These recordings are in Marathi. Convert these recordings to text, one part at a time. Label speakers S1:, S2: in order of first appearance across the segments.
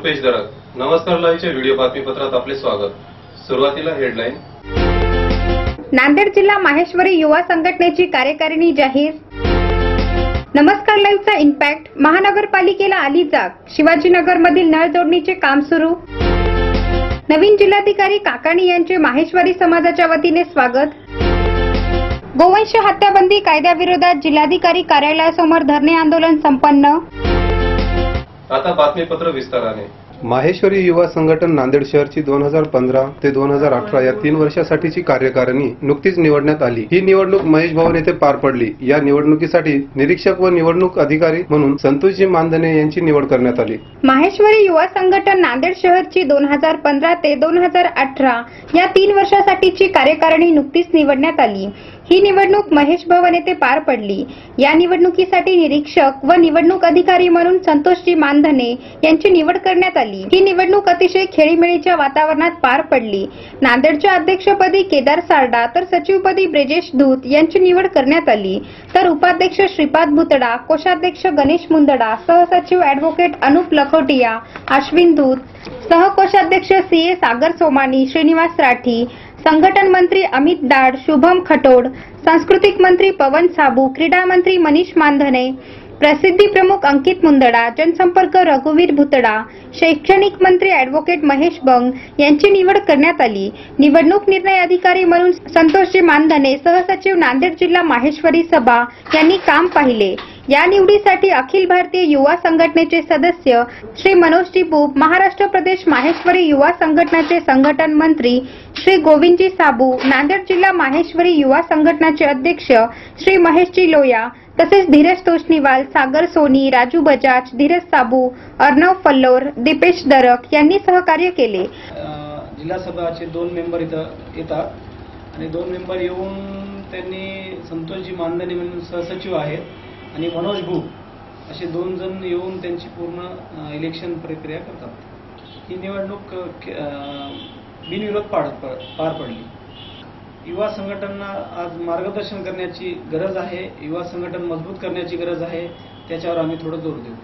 S1: रुपेश दरात नमस्कार लाईव्हच्या व्हिडिओ बातमीपत्रात आपले स्वागत. सुरुवातीला हेडलाईन.
S2: नांदेड जिल्हा माहेश्वरी युवा संघटनेची कार्यकारिणी जाहीर. नमस्कार लाईव्हचा इम्पॅक्ट. महानगरपालिकेला आली जाग. शिवाजीनगरमधील नळ जोडणीचे काम सुरू. नवीन जिल्हाधिकारी काकाणी यांचे माहेश्वरी समाजाच्या वतीने स्वागत. गोवंश हत्याबंदी कायद्याविरोधात जिल्हाधिकारी कार्यालयासमोर धरणे आंदोलन संपन्न.
S1: आता बातमीपत्र विस्ताराने.
S3: माहेश्वरी युवा संघटन नांदेड शहरची दोन हजार पंधरा ते दोन हजार अठरा या तीन वर्षासाठीची कार्यकारिणी नुकतीच निवडण्यात आली. ही निवडणूक महेश भवन येथे पार पडली. या निवडणुकीसाठी निरीक्षक व निवडणूक अधिकारी म्हणून संतोषजी मानधने यांची निवड करण्यात आली.
S2: माहेश्वरी युवा संघटन नांदेड शहरची दोन हजार पंधरा ते दोन हजार अठरा या तीन वर्षासाठीची कार्यकारिणी नुकतीच निवडण्यात आली. ही निवडणूक महेश भवन येथे पार पडली. या निवडणुकीसाठी निरीक्षक व निवडणूक अधिकारी म्हणून संतोषजी मानधने यांची निवड करण्यात आली. ही निवडणूक अतिशय खेळीमेळीच्या वातावरणात पार पडली. नांदेडच्या अध्यक्षपदी केदार सारडा तर सचिवपदी ब्रिजेश धूत यांची निवड करण्यात आली. तर उपाध्यक्ष श्रीपाद भुतडा कोषाध्यक्ष गणेश मुंदडा सहसचिव अॅडव्होकेट अनुप लखोटिया अश्विन धूत सहकोषाध्यक्ष सी ए सागर सोमानी श्रीनिवास राठी संघटन मंत्री अमित दाड शुभम खटोड सांस्कृतिक मंत्री पवन साबू क्रीडा मंत्री मनीष मानधने प्रसिद्धी प्रमुख अंकित मुंदडा जनसंपर्क रघुवीर भुतडा शैक्षणिक मंत्री ॲडव्होकेट महेश बंग यांची निवड करण्यात आली. निवडणूक निर्णय अधिकारी म्हणून संतोषजी मानधने सहसचिव नांदेड जिल्हा माहेश्वरी सभा यांनी काम पाहिले. या निवडीसाठी अखिल भारतीय युवा संघटनेचे सदस्य श्री मनोजजी बुब महाराष्ट्र प्रदेश माहेश्वरी युवा संघटनाचे संघटन मंत्री श्री गोविंदजी साबू नांदेड जिल्हा माहेश्वरी युवा संघटनाचे अध्यक्ष श्री महेशजी लोया तसेच धीरज तोष्णीवाल सागर सोनी राजू बजाज धीरज साबू अर्णव फल्लोर दीपेश दरक यांनी सहकार्य केले.
S4: जिल्हा सभाचे दोन मेंबर इथं येतात. आणि दोन मेंबर येऊन त्यांनी संतोषजी मानधने म्हणून सहसचिव आहेत. आणि मनोज भू असे दोन जण येऊन त्यांची पूर्ण इलेक्शन प्रक्रिया करतात. ही निवडणूक बिनविरोध पार पार पडली. युवा संघटनांना आज मार्गदर्शन करण्याची गरज आहे युवा संघटन मजबूत करण्याची गरज आहे त्याच्यावर आम्ही थोडं जोर देऊ.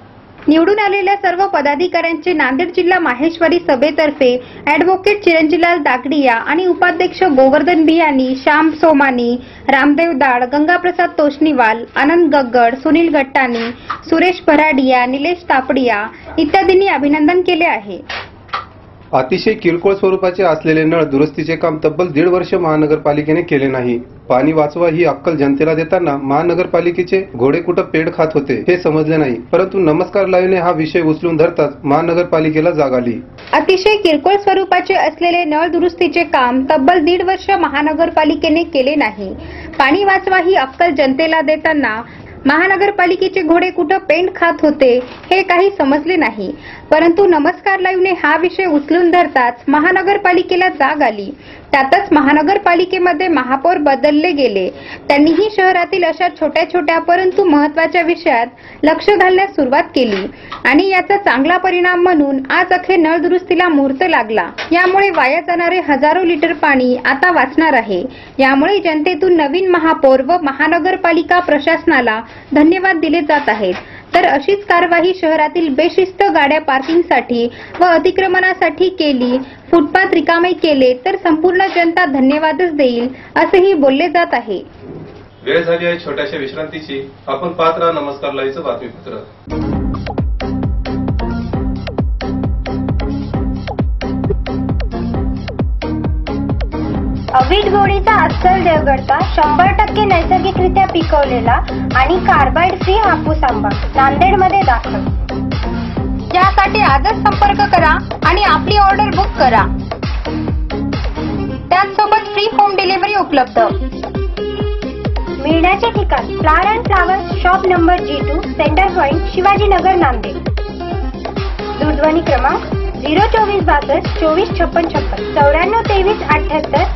S2: निवडून आलेल्या सर्व पदाधिकाऱ्यांचे नांदेड जिल्हा माहेश्वरी सभेतर्फे ॲडव्होकेट चिरंजीलाल दागडिया आणि उपाध्यक्ष गोवर्धन बियानी श्याम सोमानी रामदेव दाड गंगाप्रसाद तोष्णीवाल आनंद गग्गड सुनील गट्टानी सुरेश भराडिया निलेश तापडिया इत्यादींनी अभिनंदन केले आहे.
S3: अतिशय किरकोळ स्वरूपाचे असलेले नळ दुरुस्तीचे काम तब्बल दीड वर्ष महानगरपालिकेने केले नाही. पाणी वाचवा ही अक्कल जनतेला देताना महानगरपालिकेचे घोडे कुठं पेड खात होते हे समजले नाही. परंतु नमस्कार लाईव्हने हा विषय उचलून धरताच महानगरपालिकेला जाग आली.
S2: अतिशय किरकोळ स्वरूपाचे असलेले नळ दुरुस्तीचे काम तब्बल दीड वर्ष महानगरपालिकेने केले नाही. पाणी वाचवा ही अक्कल जनतेला देताना महानगरपालिकेचे घोडे कुठं पेंट खात होते हे काही समजले नाही. परंतु नमस्कार लाईव्हने हा विषय उचलून धरताच महानगरपालिकेला जाग आली. त्यातच महानगरपालिकेमध्ये महापौर बदलले गेले. त्यांनीही शहरातील अशा छोट्या छोट्या परंतु महत्त्वाच्या विषयात लक्ष घालण्यास सुरुवात केली. आणि याचा चांगला परिणाम म्हणून आज अखेर नळदुरुस्तीला मुहूर्त लागला. यामुळे वाया जाणारे हजारो लिटर पाणी आता वाचणार आहे. यामुळे जनतेतून नवीन महापौर व महानगरपालिका प्रशासनाला धन्यवाद दिले जात आहेत. अशीच कारवाई शहरातील बेशिस्त गाड्या पार्किंगसाठी व अतिक्रमणासाठी केली. फुटपाथ रिकामे केले तर संपूर्ण जनता धन्यवादच देईल असेही बोलले जात आहे.
S1: वेळ झाली आहे छोट्याशा विश्रांतीची. आपण पात्र नमस्कार लाईचं बातमीपत्र.
S5: अवीट गोळीचा अस्सल देवगडचा शंभर टक्के नैसर्गिकरित्या पिकवलेला आणि कार्बाइड फ्री हापूस आंबा. नांदेडमध्ये दाखल.
S2: यासाठी आजच संपर्क करा आणि आपली ऑर्डर बुक करा. त्याचसोबत फ्री होम डिलिव्हरी उपलब्ध.
S5: मिळण्याचे ठिकाण flower and flowers shop number G two centre point Shivajinagar Nanded. दूरध्वनी क्रमांक झिरो चोवीस बासष्ट चोवीस छप्पन छप्पन चौऱ्याण्णव तेवीस अठ्याहत्तर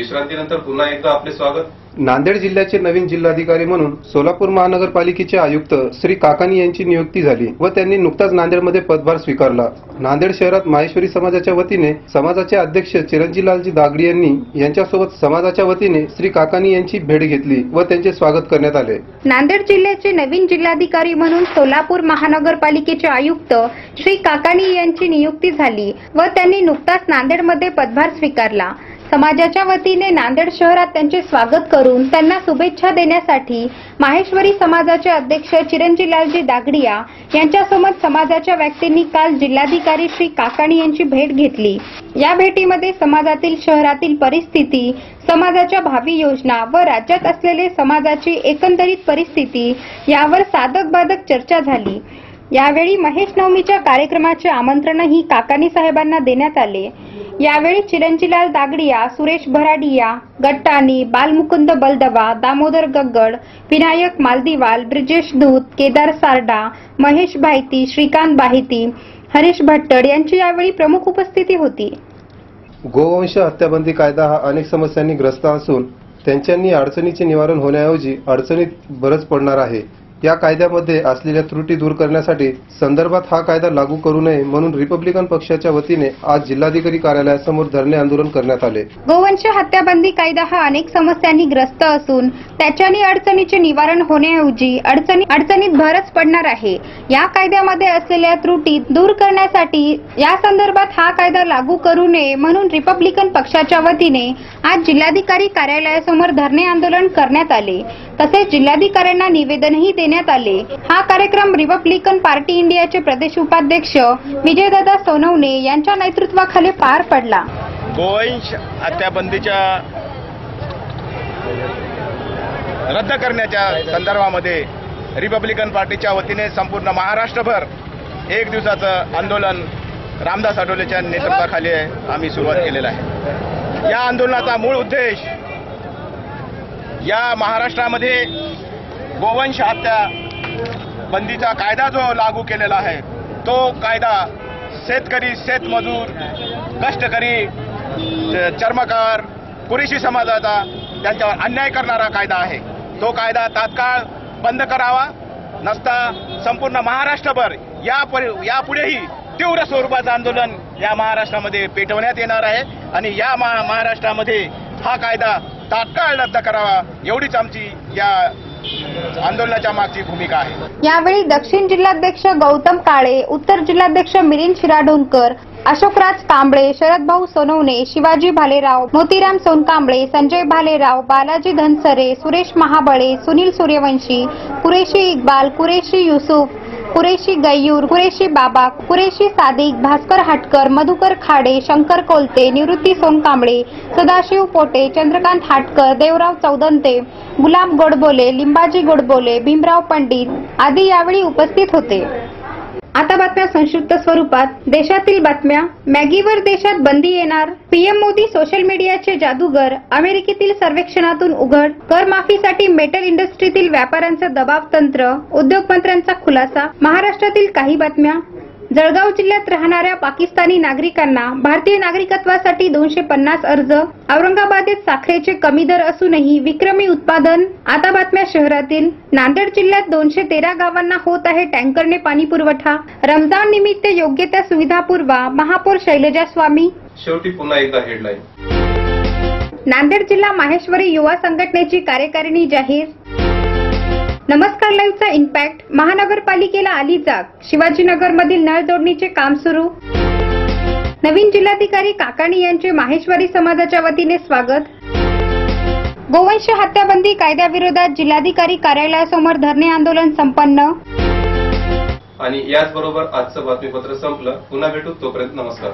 S1: विश्रांतीनंतर पुन्हा एकदा आपले स्वागत.
S3: नांदेड जिल्ह्याचे नवीन जिल्हाधिकारी म्हणून सोलापूर महानगरपालिकेचे आयुक्त श्री काकानी यांची नियुक्ती झाली व त्यांनी नुकताच नांदेडमध्ये पदभार स्वीकारला. नांदेड शहरात माहेश्वरी समाजाच्या वतीने समाजाचे अध्यक्ष चिरंजीलालजी दागडी यांनी यांच्यासोबत समाजाच्या वतीने श्री काकानी यांची भेट घेतली व त्यांचे स्वागत करण्यात आले.
S2: नांदेड जिल्ह्याचे नवीन जिल्हाधिकारी म्हणून सोलापूर महानगरपालिकेचे आयुक्त श्री काकाणी यांची नियुक्ती झाली व त्यांनी नुकताच नांदेडमध्ये पदभार स्वीकारला. समाजाच्या वतीने नांदेड शहरात त्यांचे स्वागत करून त्यांना शुभेच्छा देण्यासाठी माहेश्वरी समाजाचे अध्यक्ष चिरंजीलालजी दागडिया यांच्यासोबत समाजाच्या व्यक्तींनी काल जिल्हाधिकारी श्री काकाणी यांची भेट घेतली. या भेटीमध्ये समाजातील शहरातील परिस्थिती समाजाच्या भावी योजना व राज्यात असलेले समाजाची एकंदरीत परिस्थिती यावर साधक बाधक चर्चा झाली. यावेळी महेश नवमीच्या कार्यक्रमाचे आमंत्रणही काकानी साहेबांना देण्यात आले. यावेळी चिरंजीलाल दागडिया सुरेश भराडिया गट्टानी बालमुकुंद बलदवा दामोदर गग्गड विनायक मालदीवाल ब्रिजेश दूत केदार सारडा महेश भाईती श्रीकांत बाहिती हरीश भट्टड यांची यावेळी प्रमुख उपस्थिती होती.
S3: गोवंश हत्याबंदी कायदा हा अनेक समस्यांनी ग्रस्त असून त्यांच्यांनी अडचणीचे निवारण होण्याऐवजी अडचणीत बरंच पडणार आहे. या कायद्यामध्ये असलेल्या त्रुटी दूर करण्यासाठी संदर्भात हा कायदा लागू करू नये म्हणून रिपब्लिकन पक्षाच्या वतीने आज जिल्हाधिकारी कार्यालयासमोर धरणे आंदोलन करण्यात आले.
S2: गोवंश हत्याबंदी कायदा हा अनेक समस्यांनी ग्रस्त असून त्याच्याने अडचणीचे निवारण होण्याऐवजी अडचणी अडचणीत भरच पडणार आहे. या कायद्यामध्ये असलेल्या त्रुटी दूर करण्यासाठी या संदर्भात हा कायदा लागू करू नये म्हणून रिपब्लिकन पक्षाच्या वतीने आज जिल्हाधिकारी कार्यालयासमोर धरणे आंदोलन करण्यात आले. तसेच जिल्हाधिकाऱ्यांना निवेदनही देण्यात आले. हा कार्यक्रम रिपब्लिकन पार्टी इंडियाचे प्रदेश उपाध्यक्ष विजयदादा सोनवणे यांच्या नेतृत्वाखाली पार पडला.
S6: गोवंश हत्याबंदीच्या रद्द करण्याच्या संदर्भामध्ये रिपब्लिकन पार्टीच्या वतीने संपूर्ण महाराष्ट्रभर एक दिवसाचं आंदोलन रामदास आठवलेच्या नेतृत्वाखाली आम्ही सुरुवात केलेलं आहे. या आंदोलनाचा मूळ उद्देश या महाराष्ट्रामध्ये गोवंश हत्या बंदीचा कायदा जो लागू केलेला आहे तो कायदा शेतकरी शेतमजूर कष्टकरी च- चर्मकार कुरेशी समाजाचा त्यांच्यावर अन्याय करणारा कायदा आहे. तो कायदा तात्काळ बंद करावा नसता संपूर्ण महाराष्ट्रभर या यापुढेही तीव्र स्वरूपाचं आंदोलन या महाराष्ट्रामध्ये पेटवण्यात येणार आहे आणि या महाराष्ट्रामध्ये हा कायदा तात्काळ रद्द करावा एवढीच आमची या आंदोलनाच्या मागची भूमिका आहे.
S2: यावेळी दक्षिण जिल्हाध्यक्ष गौतम काळे उत्तर जिल्हाध्यक्ष मिलिंद शिराढोणकर अशोकराज कांबळे शरदभाऊ सोनवणे शिवाजी भालेराव मोतीराम सोनकांबळे संजय भालेराव बालाजी धनसरे सुरेश महाबळे सुनील सूर्यवंशी कुरेशी इक्बाल कुरेशी युसुफ कुरेशी गैयूर कुरेशी बाबा कुरेशी सादिक भास्कर हाटकर मधुकर खाडे शंकर कोलते निवृत्ती सोनकांबळे सदाशिव पोटे चंद्रकांत हाटकर देवराव चौदंते गुलाम गोडबोले लिंबाजी गोडबोले भीमराव पंडित आदी यावेळी उपस्थित होते. आता बातम्या संक्षिप्त स्वरूपात. देशातील बातम्या. मॅगीवर देशात बंदी येणार. पीएम मोदी सोशल मीडियाचे जादूगर. अमेरिकेतील सर्वेक्षणातून उघड. करमाफीसाठी मेटल इंडस्ट्रीतील व्यापाऱ्यांचं दबाव तंत्र उद्योगमंत्र्यांचा खुलासा. महाराष्ट्रातील काही बातम्या. जळगाव जिल्ह्यात राहणाऱ्या पाकिस्तानी नागरिकांना भारतीय नागरिकत्वासाठी दोनशे पन्नास अर्ज औरंगाबादेत साखरेचे कमी दर असूनही विक्रमी उत्पादन आता बातम्या शहरातील नांदेड जिल्ह्यात दोनशे तेरा गावांना होत आहे टँकरने पाणी पुरवठा. रमजान निमित्त योग्य त्या सुविधा पुरवा महापौर शैलजा स्वामी.
S1: शेवटी पुन्हा एकदा हेडलाईन
S2: नांदेड जिल्हा माहेश्वरी युवा संघटनेची कार्यकारिणी जाहीर. नमस्कार लाईव्हचा इम्पॅक्ट. महानगरपालिकेला आली जाग. शिवाजीनगरमधील नळ जोडणीचे काम सुरू. नवीन जिल्हाधिकारी काकाणी यांचे माहेश्वरी समाजाच्या वतीने स्वागत. गोवंश हत्याबंदी कायद्याविरोधात जिल्हाधिकारी कार्यालयासमोर धरणे आंदोलन संपन्न.
S1: आणि याचबरोबर आजचं बातमीपत्र संपलं. पुन्हा भेटू. तोपर्यंत नमस्कार.